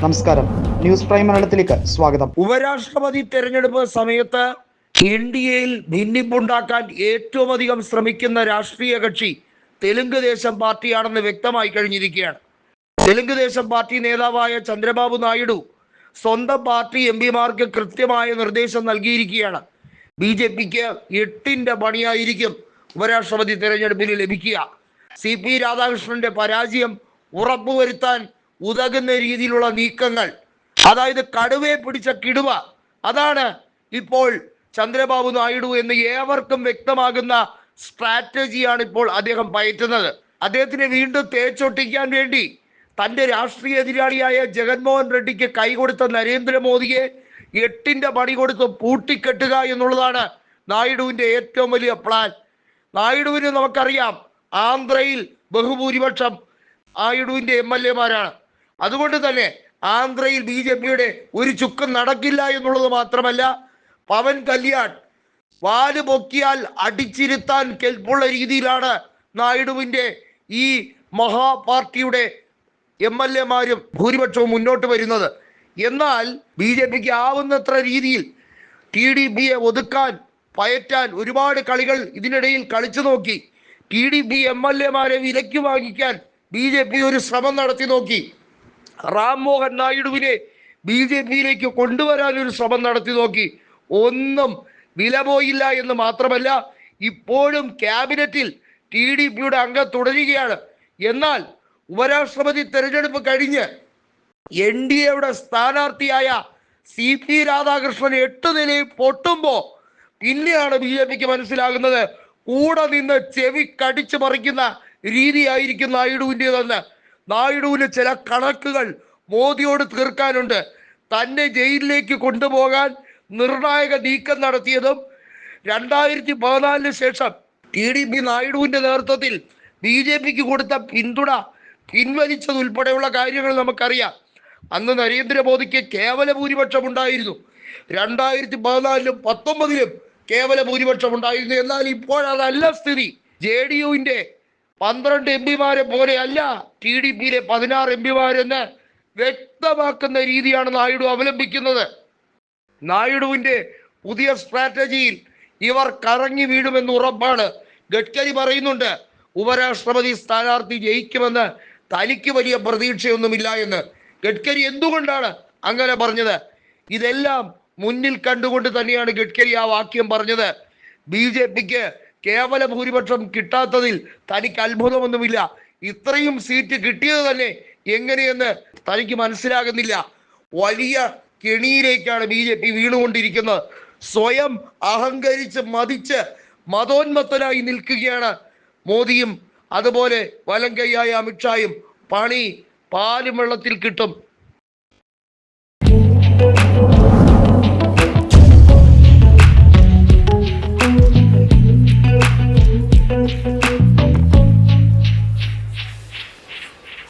നമസ്കാരം. News prime മലയാളത്തിലേക്ക് സ്വാഗതം. ഉപരാഷ്ട്രപതി തെരഞ്ഞെടുപ്പ് സമയത്ത് എൻ ഡി എയിൽ ഭിന്നിപ്പുണ്ടാക്കാൻ ഏറ്റവും അധികം ശ്രമിക്കുന്ന രാഷ്ട്രീയ കക്ഷി തെലുങ്ക് ദേശം പാർട്ടിയാണെന്ന് വ്യക്തമായി കഴിഞ്ഞിരിക്കുകയാണ്. തെലുങ്ക് ദേശം പാർട്ടി നേതാവായ ചന്ദ്രബാബു നായിഡു സ്വന്തം പാർട്ടി എം പിമാർക്ക് കൃത്യമായ നിർദ്ദേശം നൽകിയിരിക്കുകയാണ്. ബി ജെ പിക്ക് എട്ടിന്റെ പണിയായിരിക്കും ഉപരാഷ്ട്രപതി തെരഞ്ഞെടുപ്പിന് ലഭിക്കുക. സി പി രാധാകൃഷ്ണന്റെ പരാജയം ഉറപ്പുവരുത്താൻ ഉതകുന്ന രീതിയിലുള്ള നീക്കങ്ങൾ അതായത് കടുവയെ പിടിച്ച കിടുവ അതാണ് ഇപ്പോൾ ചന്ദ്രബാബു നായിഡു എന്ന് ഏവർക്കും വ്യക്തമാകുന്ന സ്ട്രാറ്റജിയാണ് ഇപ്പോൾ അദ്ദേഹം പയറ്റുന്നത്. അദ്ദേഹത്തിനെ വീണ്ടും തേച്ചൊട്ടിക്കാൻ വേണ്ടി തന്റെ രാഷ്ട്രീയ എതിരാളിയായ ജഗൻമോഹൻ റെഡ്ഡിക്ക് കൈകൊടുത്ത നരേന്ദ്രമോദിയെ എട്ടിന്റെ പണി കൊടുത്ത് പൂട്ടിക്കെട്ടുക എന്നുള്ളതാണ് നായിഡുവിന്റെ ഏറ്റവും വലിയ പ്ലാൻ നായിഡുവിന് നമുക്കറിയാം ആന്ധ്രയിൽ ബഹുഭൂരിപക്ഷം നായിഡുവിന്റെ എം എൽ എമാരാണ് അതുകൊണ്ട് തന്നെ ആന്ധ്രയിൽ ബി ജെ പിയുടെ ഒരു ചുക്കം നടക്കില്ല എന്നുള്ളത് മാത്രമല്ല പവൻ കല്യാൺ വാൽ പൊക്കിയാൽ അടിച്ചിരുത്താൻ കെൽപ്പുള്ള രീതിയിലാണ് നായിഡുവിന്റെ ഈ മഹാപാർട്ടിയുടെ എം എൽ എമാരും ഭൂരിപക്ഷവും മുന്നോട്ട് വരുന്നത്. എന്നാൽ ബി ജെ പിക്ക് ആവുന്നത്ര രീതിയിൽ ടി ഡി പിയെ ഒതുക്കാൻ പയറ്റാൻ ഒരുപാട് കളികൾ ഇതിനിടയിൽ കളിച്ചു നോക്കി. T D P M L എമാരെ വിലയ്ക്ക് വാങ്ങിക്കാൻ ബി ജെ പി ഒരു ശ്രമം നടത്തി നോക്കി. റാം മോഹൻ നായിഡുവിനെ ബി ജെ പിയിലേക്ക് കൊണ്ടുവരാൻ ഒരു ശ്രമം നടത്തി നോക്കി. ഒന്നും വില പോയില്ല എന്ന് മാത്രമല്ല ഇപ്പോഴും ക്യാബിനറ്റിൽ ടി ഡി പിയുടെ അംഗം തുടരുകയാണ്. എന്നാൽ ഉപരാഷ്ട്രപതി തെരഞ്ഞെടുപ്പ് കഴിഞ്ഞ് എൻ ഡി എയുടെ സ്ഥാനാർത്ഥിയായ സി പി രാധാകൃഷ്ണൻ എട്ട് നിലയിൽ പൊട്ടുമ്പോൾ പിന്നെയാണ് ബി ജെ പിക്ക് മനസ്സിലാകുന്നത്. കൂടെ നിന്ന് ചെവി കടിച്ചു മറിക്കുന്ന രീതിയായിരിക്കും നായിഡുവിന്റെതെന്ന്. നായിഡുവിന് ചില കണക്കുകൾ മോദിയോട് തീർക്കാനുണ്ട്. തന്നെ ജയിലിലേക്ക് കൊണ്ടുപോകാൻ നിർണായക നീക്കം നടത്തിയതും രണ്ടായിരത്തി പതിനാലിന് ശേഷം ടി ഡി പി നായിഡുവിന്റെ നേതൃത്വത്തിൽ ബി ജെ പിക്ക് കൊടുത്ത പിന്തുണ പിൻവലിച്ചതുൾപ്പെടെയുള്ള കാര്യങ്ങൾ നമുക്കറിയാം. അന്ന് നരേന്ദ്രമോദിക്ക് കേവല ഭൂരിപക്ഷം ഉണ്ടായിരുന്നു. രണ്ടായിരത്തി പതിനാലിലും പത്തൊമ്പതിലും കേവല ഭൂരിപക്ഷം ഉണ്ടായിരുന്നു. എന്നാൽ ഇപ്പോൾ ഇപ്പോഴതല്ല സ്ഥിതി. ജെ ഡി യുവിന്റെ പന്ത്രണ്ട് എം പിമാരെ പോലെയല്ല ടി ഡി പിയിലെ പതിനാറ് എം പിമാരെന്ന് വ്യക്തമാക്കുന്ന രീതിയാണ് നായിഡു അവലംബിക്കുന്നത്. നായിഡുവിന്റെ പുതിയ സ്ട്രാറ്റജിയിൽ ഇവർ കറങ്ങി വീഴുമെന്ന് ഉറപ്പാണ്. ഗഡ്കരി പറയുന്നുണ്ട് ഉപരാഷ്ട്രപതി സ്ഥാനാർത്ഥി ജയിക്കുമെന്ന് തനിക്ക് വലിയ പ്രതീക്ഷയൊന്നുമില്ല എന്ന്. ഗഡ്കരി എന്തുകൊണ്ടാണ് അങ്ങനെ പറഞ്ഞത്? ഇതെല്ലാം മുന്നിൽ കണ്ടുകൊണ്ട് തന്നെയാണ് ഗഡ്കരി ആ വാക്യം പറഞ്ഞത്. ബി ജെ പിക്ക് കേവല ഭൂരിപക്ഷം കിട്ടാത്തതിൽ തനിക്ക് അത്ഭുതമൊന്നുമില്ല. ഇത്രയും സീറ്റ് കിട്ടിയത് തന്നെ എങ്ങനെയെന്ന് തനിക്ക് മനസ്സിലാകുന്നില്ല. വലിയ കെണിയിലേക്കാണ് ബി ജെ പി വീണുകൊണ്ടിരിക്കുന്നത്. സ്വയം അഹങ്കരിച്ച് മതിച്ച് മതോന്മത്തനായി നിൽക്കുകയാണ് മോദിയും. അതുപോലെ വലങ്കയ്യായ അമിത്ഷായും പണി പാലും വെള്ളത്തിൽ കിട്ടും.